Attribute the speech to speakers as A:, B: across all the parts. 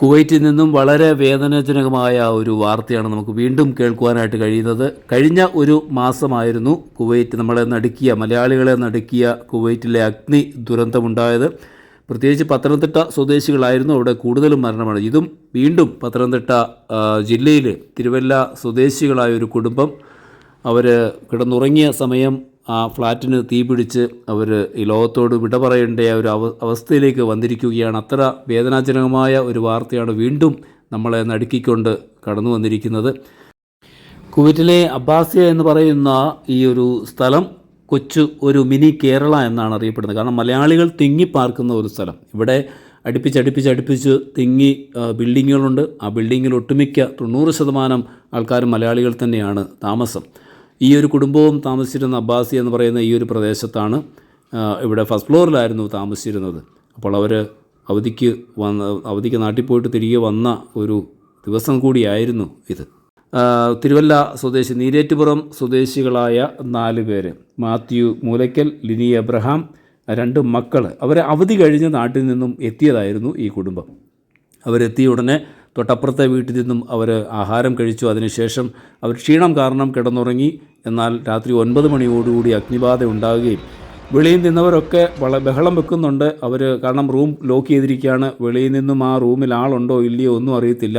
A: കുവൈറ്റിൽ നിന്നും വളരെ വേദനാജനകമായ ഒരു വാർത്തയാണ് നമുക്ക് വീണ്ടും കേൾക്കുവാനായിട്ട് കഴിയുന്നത്. കഴിഞ്ഞ ഒരു മാസമായിരുന്നു കുവൈറ്റ് നമ്മളെ നടുക്കിയ മലയാളികളെ നടുക്കിയ കുവൈറ്റിലെ അഗ്നി ദുരന്തമുണ്ടായത്. പ്രത്യേകിച്ച് പത്തനംതിട്ട സ്വദേശികളായിരുന്നു അവിടെ കൂടുതലും മരണമാണ്. ഇതും വീണ്ടും പത്തനംതിട്ട ജില്ലയിൽ തിരുവല്ല സ്വദേശികളായ ഒരു കുടുംബം. അവർ കിടന്നുറങ്ങിയ സമയം ആ ഫ്ലാറ്റിന് തീ പിടിച്ച് അവർ ഈ ലോകത്തോട് വിട പറയേണ്ട ഒരു അവ അവസ്ഥയിലേക്ക് വന്നിരിക്കുകയാണ്. അത്ര വേദനാജനകമായ ഒരു വാർത്തയാണ് വീണ്ടും നമ്മളെ നടുക്കിക്കൊണ്ട് കടന്നു വന്നിരിക്കുന്നത്. കുവൈറ്റിലെ അബ്ബാസിയ എന്ന് പറയുന്ന ഈ ഒരു സ്ഥലം കൊച്ചു ഒരു മിനി കേരള എന്നാണ് അറിയപ്പെടുന്നത്. കാരണം മലയാളികൾ തിങ്ങി പാർക്കുന്ന ഒരു സ്ഥലം. ഇവിടെ അടുപ്പിച്ച് അടുപ്പിച്ച് തിങ്ങി ബിൽഡിങ്ങുകളുണ്ട്. ആ ബിൽഡിങ്ങിൽ ഒട്ടുമിക്ക തൊണ്ണൂറ് ശതമാനം ആൾക്കാരും മലയാളികൾ തന്നെയാണ് താമസം. ഈ ഒരു കുടുംബവും താമസിച്ചിരുന്ന അബ്ബാസി എന്ന് പറയുന്ന ഈ ഒരു പ്രദേശത്താണ് ഇവിടെ ഫസ്റ്റ് ഫ്ലോറിലായിരുന്നു താമസിച്ചിരുന്നത്. അപ്പോൾ അവർ അവധിക്ക് വന്ന അവധിക്ക് നാട്ടിൽ പോയിട്ട് തിരികെ വന്ന ഒരു ദിവസം കൂടിയായിരുന്നു ഇത്. തിരുവല്ല സ്വദേശി നീരേറ്റുപുറം സ്വദേശികളായ നാല് പേര് മാത്യു മൂലയ്ക്കൽ ലിനി എബ്രഹാം രണ്ട് മക്കൾ അവർ അവധി കഴിഞ്ഞ് നാട്ടിൽ നിന്നും എത്തിയതായിരുന്നു ഈ കുടുംബം. അവരെത്തിയ ഉടനെ തൊട്ടപ്പുറത്തെ വീട്ടിൽ നിന്നും അവർ ആഹാരം കഴിച്ചു. അതിനുശേഷം അവർ ക്ഷീണം കാരണം കിടന്നുറങ്ങി. എന്നാൽ രാത്രി ഒൻപത് മണിയോടുകൂടി അഗ്നിബാധ ഉണ്ടാകുകയും വെളിയിൽ നിന്നവരൊക്കെ വള ബഹളം വെക്കുന്നുണ്ട്. അവർ കാരണം റൂം ലോക്ക് ചെയ്തിരിക്കുകയാണ്. വെളിയിൽ നിന്നും ആ റൂമിൽ ആളുണ്ടോ ഇല്ലയോ ഒന്നും അറിയത്തില്ല.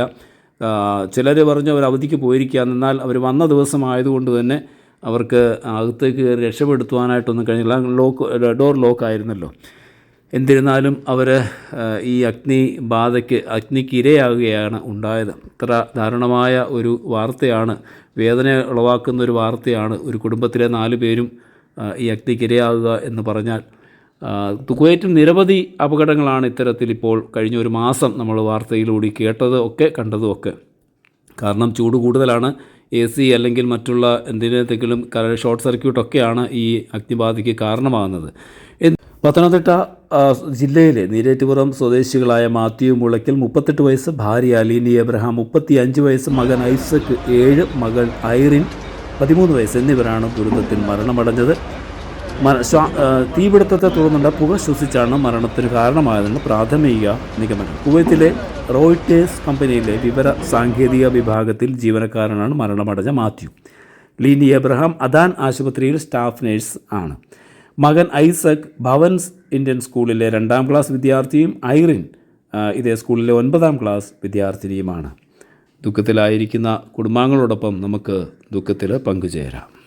A: ചിലർ പറഞ്ഞു അവർ അവധിക്ക് പോയിരിക്കുകയാണ്. എന്നാൽ അവർ വന്ന ദിവസം ആയതുകൊണ്ട് തന്നെ അവർക്ക് അകത്തേക്ക് കയറി രക്ഷപ്പെടുത്തുവാനായിട്ടൊന്നും കഴിഞ്ഞില്ല. ലോക്ക് ഡോർ ലോക്ക് ആയിരുന്നല്ലോ എന്നിരുന്നാലും അവർ ഈ അഗ്നി ബാധയ്ക്ക് അഗ്നിക്ക് ഇരയാകുകയാണ് ഉണ്ടായത്. ഇത്ര ദാരുണമായ ഒരു വാർത്തയാണ് വേദന ഉളവാക്കുന്ന ഒരു വാർത്തയാണ് ഒരു കുടുംബത്തിലെ നാല് പേരും ഈ അഗ്നിക്ക് ഇരയാകുക എന്ന് പറഞ്ഞാൽ. കുവൈറ്റിൽ നിരവധി അപകടങ്ങളാണ് ഇത്തരത്തിൽ ഇപ്പോൾ കഴിഞ്ഞ ഒരു മാസം നമ്മൾ വാർത്തയിലൂടെ കേട്ടത് ഒക്കെ കണ്ടതും ഒക്കെ. കാരണം ചൂട് കൂടുതലാണ് എ സി അല്ലെങ്കിൽ മറ്റുള്ള എന്തിനെന്തെങ്കിലും ക- ഷോർട്ട് സർക്യൂട്ടൊക്കെയാണ് ഈ അഗ്നിബാധയ്ക്ക് കാരണമാകുന്നത്. പത്തനംതിട്ട ജില്ലയിലെ നീരേറ്റുപുറം സ്വദേശികളായ മാത്യു മുളയ്ക്കൽ മുപ്പത്തെട്ട് വയസ്സ് ഭാര്യ അലീനി എബ്രഹാം മുപ്പത്തി അഞ്ച് വയസ്സ് മകൻ ഐസക് ഏഴ് മകൾ ഐറിൻ പതിമൂന്ന് വയസ്സ് എന്നിവരാണ് ദുരന്തത്തിൽ മരണമടഞ്ഞത്. തീപിടുത്തത്തെ തുടർന്നുള്ള പുക ശ്വസിച്ചാണ് മരണത്തിന് കാരണമായതെന്ന് പ്രാഥമിക നിഗമനം. കുവൈത്തിലെ റോയിറ്റേഴ്സ് കമ്പനിയിലെ വിവര സാങ്കേതിക വിഭാഗത്തിൽ ജീവനക്കാരനാണ് മരണമടഞ്ഞ മാത്യു. ലീനി എബ്രഹാം അദാൻ ആശുപത്രിയിൽ സ്റ്റാഫ് നഴ്സ് ആണ്. മകൻ ഐസക് ഭവൻസ് ഇന്ത്യൻ സ്കൂളിലെ രണ്ടാം ക്ലാസ് വിദ്യാർത്ഥിയും ഐറിൻ ഇതേ സ്കൂളിലെ ഒൻപതാം ക്ലാസ് വിദ്യാർത്ഥിനിയുമാണ്. ദുഃഖത്തിലായിരിക്കുന്ന കുടുംബാംഗങ്ങളോടൊപ്പം നമുക്ക് ദുഃഖത്തിൽ പങ്കുചേരാം.